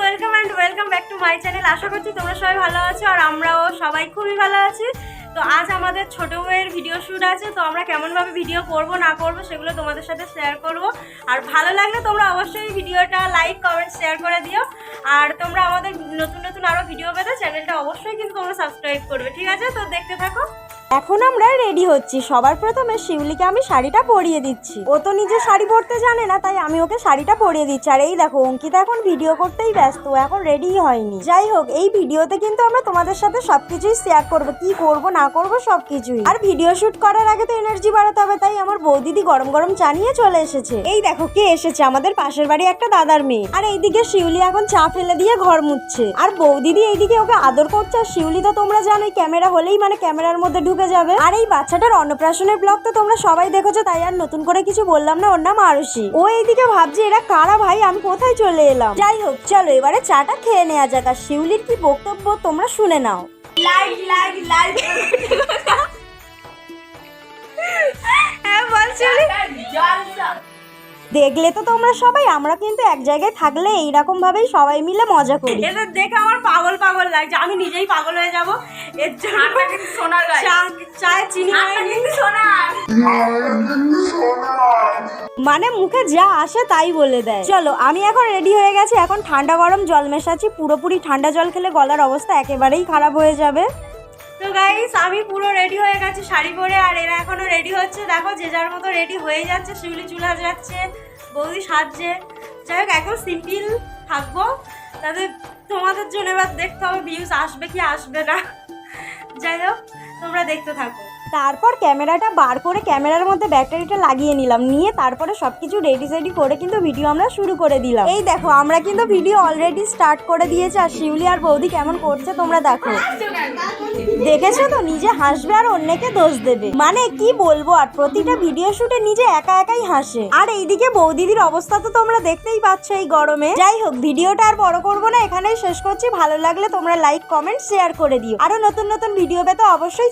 Welcome and welcome back my channel আশা করছি তোমরা সবাই ভালো আছো আর আমরাও সবাই খুবই ভালো আছি। তো আজ আমাদের ছোট মেয়ের ভিডিও শ্যুট আছে, তো আমরা কেমনভাবে ভিডিও করব, না করব সেগুলো তোমাদের সাথে শেয়ার করব। আর ভালো লাগলে তোমরা অবশ্যই ভিডিওটা লাইক কমেন্ট শেয়ার করে দিও। আর তোমরা আমাদের নতুন নতুন আরও ভিডিও পেতে চ্যানেলটা অবশ্যই কিন্তু তোমরা সাবস্ক্রাইব করবে, ঠিক আছে? তো দেখতে থাকো। এখন আমরা রেডি হচ্ছি। সবার প্রথমে শিউলিকে আমি শাড়িটা পরিয়ে দিচ্ছি। ও তো নিজে শাড়ি পরতে জানে না, তাই আমি ওকে শাড়িটা পরিয়ে দিচ্ছি। আর এই দেখো, অঙ্কিতা এখন ভিডিও করতেই ব্যস্ত এখন রেডি হয়নি। যাই হোক, এই ভিডিওতে কিন্তু আমরা তোমাদের সাথে সবকিছুই শেয়ার করব, কি করব, না করব, সবকিছুই। আর ভিডিও শুট করার আগে তো এনার্জি বাড়াতে হবে, তাই আমার বৌদিদি গরম গরম চা নিয়ে চলে এসেছে। এই দেখো, কে এসেছে? আমাদের পাশের বাড়ি একটা দাদার মেয়ে। আর এইদিকে শিউলি এখন চা ফেলে দিয়ে ঘর মুছছে। আর বৌদিদি এইদিকে ওকে আদর করছে, আর শিউলি তো তোমরা জানোই, ক্যামেরা হলেই মানে ক্যামেরার মধ্যে ঢুকে যাবে। আর এই বাচ্চাটার অন্নপ্রাশনের ব্লগ তো তোমরা সবাই দেখেছ তাই আর নতুন করে কিছু বললাম না। ওর নাম আরুষি। ও এইদিকে ভাবছে এরা কারা ভাই? আমি কোথায় চলে এলাম? যাই হোক চলো এবারে চাটা খেয়ে নেওয়া যাক। আর শিউলির কি বক্তব্য তোমরা শুনে নাও। Like like like. হ্যাঁ বল শিউলি। দেখলে তো তোমরা সবাই আমরা কিন্তু এক জায়গায় থাকলে এইরকম ভাবেই সবাই মিলে মজা করি। এদের দেখে আমার পাগল পাগল লাগছে আমি নিজেই পাগল হয়ে যাব। এর জন্য চা- চায়ে চিনি মানে মুখে যা আসে তাই বলে দেয়। চলো আমি এখন রেডি হয়ে গেছি এখন ঠান্ডা গরম জল মেশাচ্ছি পুরোপুরি ঠান্ডা জল খেলে গলার অবস্থা একেবারেই খারাপ হয়ে যাবে। তো গাইস আমি পুরো রেডি হয়ে গেছি শাড়ি পরে, আর এরা এখনও রেডি হচ্ছে। দেখো, যে যার মতো রেডি হয়ে যাচ্ছে, শিউলি চুলা যাচ্ছে বৌদি সাজছে। যাই হোক, এখন সিম্পল থাকব। তাদের তোমাদের জন্য এবার দেখতে হবে ভিউজ আসবে কি আসবে না। যাই হোক তোমরা দেখতে থাকো। তারপর ক্যামেরাটা বার করে ক্যামেরার মধ্যে ব্যাটারিটা লাগিয়ে নিলাম। নিয়ে তারপরে সব কিছু রেডি সেডি করে কিন্তু ভিডিও আমরা শুরু করে দিলাম। এই দেখো, আমরা কিন্তু ভিডিও অলরেডি স্টার্ট করে দিয়েছি। আর শিউলি আর বৌদি কেমন করছে তোমরা দেখো। দেখেছ তো? নিজে হাসবে আর অন্যকে দোষ দেবে। মানে কি বলব? আর প্রতিটা ভিডিও শুটে নিজে একা একাই হাসে। আর এইদিকে বৌদিদির অবস্থা তো তোমরা দেখতেই পাচ্ছ এই গরমে। যাই হোক ভিডিওটা আর বড় করব না। এখানেই শেষ করছি। ভালো লাগলে তোমরা লাইক কমেন্ট শেয়ার করে দিও। আরও নতুন নতুন ভিডিও পেতে অবশ্যই